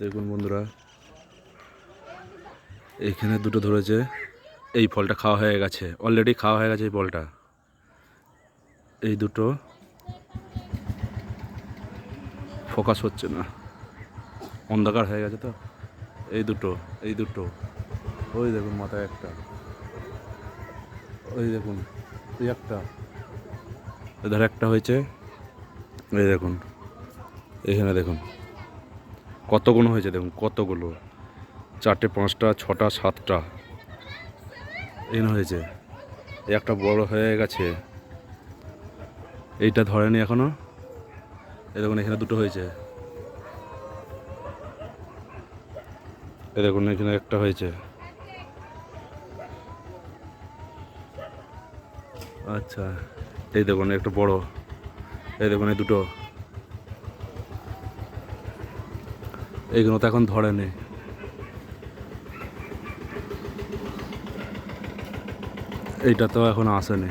দেখুন বন্ধুরা এইখানে দুটো ধরেছে, এই ফলটা খাওয়া হয়ে গেছে অলরেডি খাওয়া হয়ে গেছে এই ফলটা। এই দুটো ফোকাস হচ্ছে না, অন্ধকার হয়ে গেছে তো। এই দুটো এই দুটো, ওই দেখুন মাথায় একটা, ওই দেখুন ওই একটা, এধার একটা হয়েছে, এই দেখুন, এখানে দেখুন। কতগুলো হয়েছে দেখুন, কতগুলো? চারটে, পাঁচটা, ছটা, সাতটা। এখানে হয়েছে। একটা বড় হয়ে গেছে। এইটা ধরেনি এখনও। এই দেখুন, এখানে দুটো হয়েছে। এই দেখুন, এখানে একটা হয়েছে। আচ্ছা এই দেখুন, একটা বড়। এই দেখুন, এই দুটো। এইগুলো তো এখন ধরেনি এইটা তো এখন আসেনি।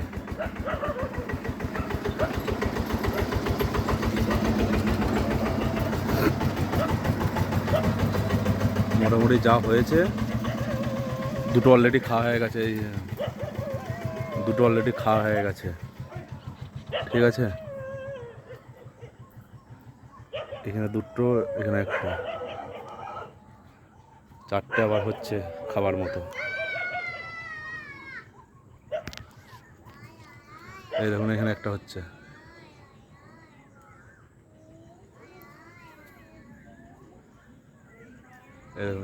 মোটামুটি যা হয়েছে, দুটো অলরেডি খাওয়া হয়ে গেছে, এই, দুটো অলরেডি খাওয়া হয়ে গেছে। ঠিক আছে? এখানে দুটো, এখানে একটা। চারটে আবার হচ্ছে খাবার মতো। এই দেখুন, এখানে একটা হচ্ছে।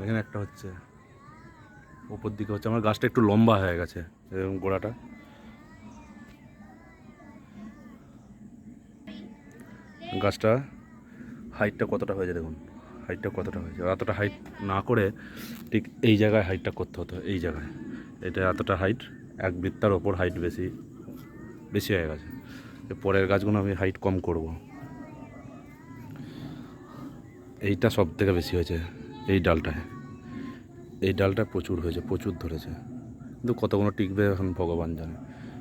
এখানে একটা হচ্ছে। উপর দিকে হচ্ছে, আমার গাছটা একটু লম্বা হয়ে গেছে, এরকম গোড়াটা। গাছটা হাইটটা কতটা হয়েছে দেখুন? হাইটটা কতটা হয়েছে? এতটা হাইট না করে ঠিক এই জায়গায় হাইটটা করতে হতো, এই জায়গায়। এটা এতটা হাইট এক বৃত্তার ওপর হাইট বেশি বেশি হয়ে গেছে। পরের গাছগুলো আমি হাইট কম করব। এইটা সব থেকে বেশি হয়েছে এই ডালটায়। এই ডালটা প্রচুর হয়েছে, প্রচুর ধরেছে। কিন্তু কতগুলো টিকবে এখন ভগবান জানে।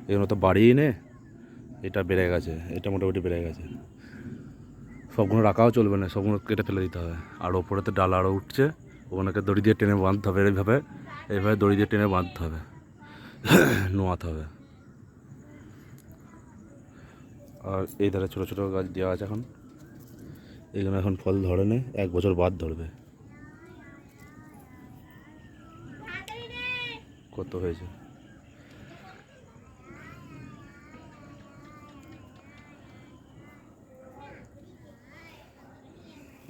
এগুলো তো বাড়িই নে এটা বেড়ে গেছে, এটা মোটামুটি বেড়ে গেছে। সবগুলো রাখাও চলবে না, সবগুলো কেটে ফেলে দিতে হবে। আর ওপরে তো ডাল আরও উঠছে, ওখানেকে দড়ি দিয়ে টেনে বাঁধতে হবে, এইভাবে এইভাবে দড়ি দিয়ে টেনে বাঁধতে হবে। নোয়াতে হবে। আর এই ধারে ছোটো ছোটো গাছ দেওয়া আছে এখন। এগুলো এখন ফল ধরে নেই এক বছর বাদ ধরবে। কত হয়েছে?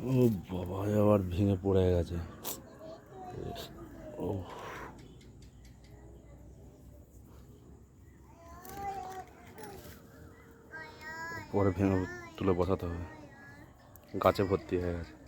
ও বাবা আবার ভেঙে পড়ে গেছে। ও। পরে ভেঙে তুলে বসাতে হবে। গাছে ভর্তি হয়ে গেছে।